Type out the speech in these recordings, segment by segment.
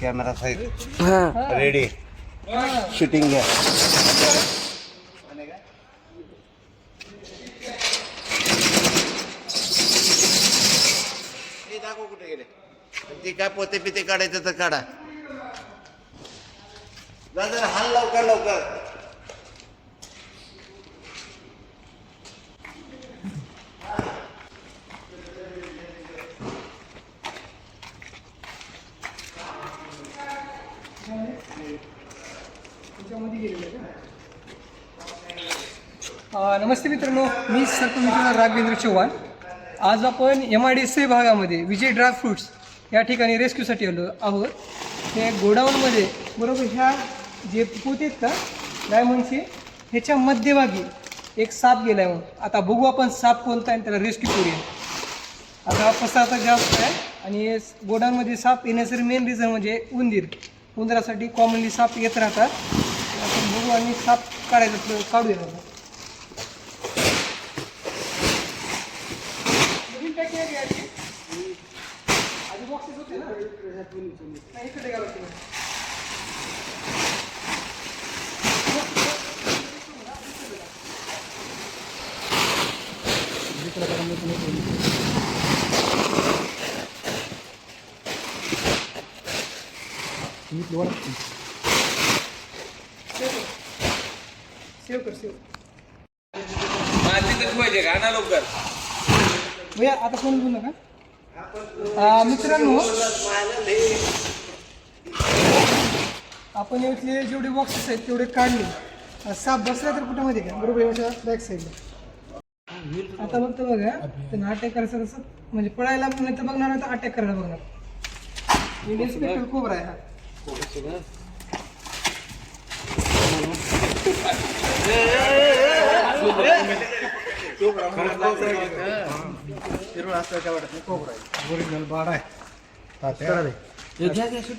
Camera side ready. Shooting हे। ते काय पोते पिते काढायचं तर काढा. जा जरा हाल लवकर लवकर. नमस्ते मित्रांनो मी सरपंच राघवेंद्र चव्हाण आज आपण एम आय डी सी भागामध्ये विजय ड्राय फ्रूट्स या ठिकाणी रेस्क्यूसाठी आलो आहोत. ते गोडाऊनमध्ये बरोबर ह्या जे पोते आहेत का डायमंडचे ह्याच्या मध्यभागी एक साप गेला आहे म्हणून. आता बघू आपण साप कोणता आहे त्याला रेस्क्यू करूया आता पसा आता जास्त आहे आणि गोडाऊनमध्ये साप येण्याचं मेन रिझन म्हणजे उंदीर. उंदरासाठी कॉमनली साप येत राहतात. आपण बघू आणि साप काढायचा काढूया? आधी boxes होते ना? इकडे. सेव कर सेव पाहिजे का? ना लवकर. भैया आता कोण बोलू नका अं, मित्रांनो आपण इथले जेवढे बॉक्सेस आहेत तेवढे काढले. अं, साप बसला तर कुठं माहिती का? बरोबर याच्या बॅक साईडला आता बघतो बघा त्यांना अटॅक करायचं कसं म्हणजे पळायला नाही तर बघणार नाही तर अटॅक करायला बघणार. इंडियन स्पेक्टर कोबरा आहे हा.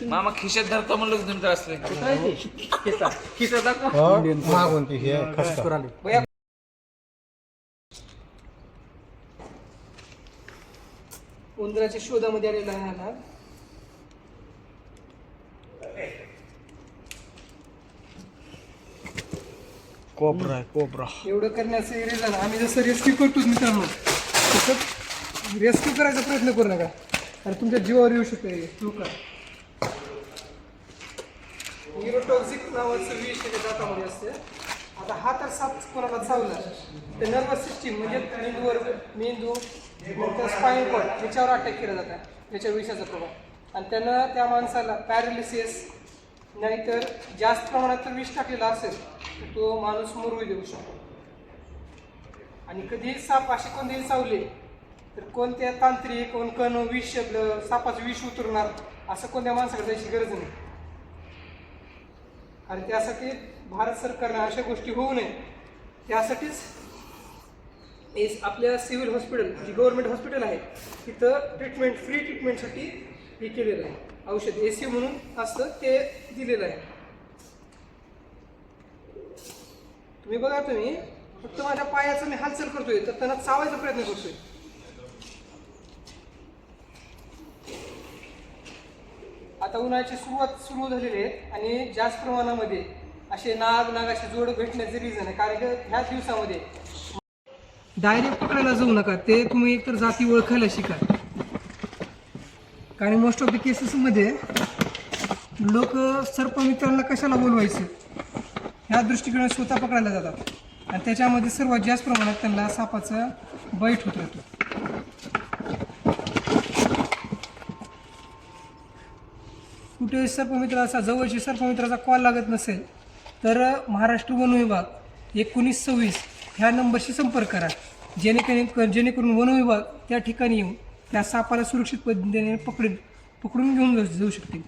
मामा खिशात धरतो म्हणलं की तुमचं असले. भैया उंदराच्या शोधामध्ये आलेला आहे हा कोबरा कोबरा. एवढं करण्याचं रिझन आम्ही जसं रेस्क्यू करतो मित्रांनो. तसं रेस्क्यू करायचा प्रयत्न करू नका. अरे तुमच्या जीवावर येऊ शकते हे. धोका न्यूरोटॉक्सिक नावाचं विष त्याच्या दातामध्ये असते. आता हा तर साप कोणाला चावला? तर नर्वस सिस्टीम म्हणजे मेंदूवर मेंदू नंतर स्पाईन कॉड याच्यावर अटॅक केला जातात याच्या विषाचा प्रभाव. आणि त्यानं त्या माणसाला पॅरालिसिस नाहीतर जास्त प्रमाणात तर विष टाकलेला असेल. तो माणूस मरू देऊ शकतो. आणि कधीही साप असे कोणतेही चावले तर कोणत्या तांत्रिक कोण कण विष आपलं सापाचं विष उतरणार असं कोणत्या माणसाकडे जायची गरज नाही. आणि त्यासाठी भारत सरकारनं अशा गोष्टी होऊ नये. त्यासाठीच एस आपल्या सिव्हिल हॉस्पिटल जी गव्हर्नमेंट हॉस्पिटल आहे तिथं ट्रीटमेंट फ्री ट्रीटमेंटसाठी हे केलेलं आहे. औषध ए सी म्हणून असतं ते दिलेलं आहे. तुम्ही बघा तुम्ही फक्त माझ्या पायाचं मी हालचाल करतोय तर त्यांना चावायचा प्रयत्न करतोय. आता उन्हाळ्याची सुरुवात सुरू झालेली आहे आणि जास्त प्रमाणामध्ये असे नाग नागाचे जोड भेटण्याचे रिझन आहे. कारण की ह्या दिवसामध्ये डायरेक्ट पकडायला जाऊ नका ते तुम्ही एकतर जाती ओळखायला शिका. कारण मोस्ट ऑफ द केसेसमध्ये लोक सर्पमित्रांना कशाला बोलवायचं? ह्या दृष्टिकोनात स्वतः पकडायला जातात. आणि त्याच्यामध्ये सर्वात जास्त प्रमाणात त्यांना सापाचा बैठ होत राहतो. कुठे सर्पमित्राचा जवळची सर्पमित्राचा कॉल लागत नसेल तर महाराष्ट्र वन विभाग एकोणीस सव्वीस ह्या नंबरशी संपर्क करा. जेणेकरून जेणेकरून वन विभाग त्या ठिकाणी येऊन त्या सापाला सुरक्षित पद्धतीने पकडून पकडून घेऊन जाऊ जाऊ शकतील.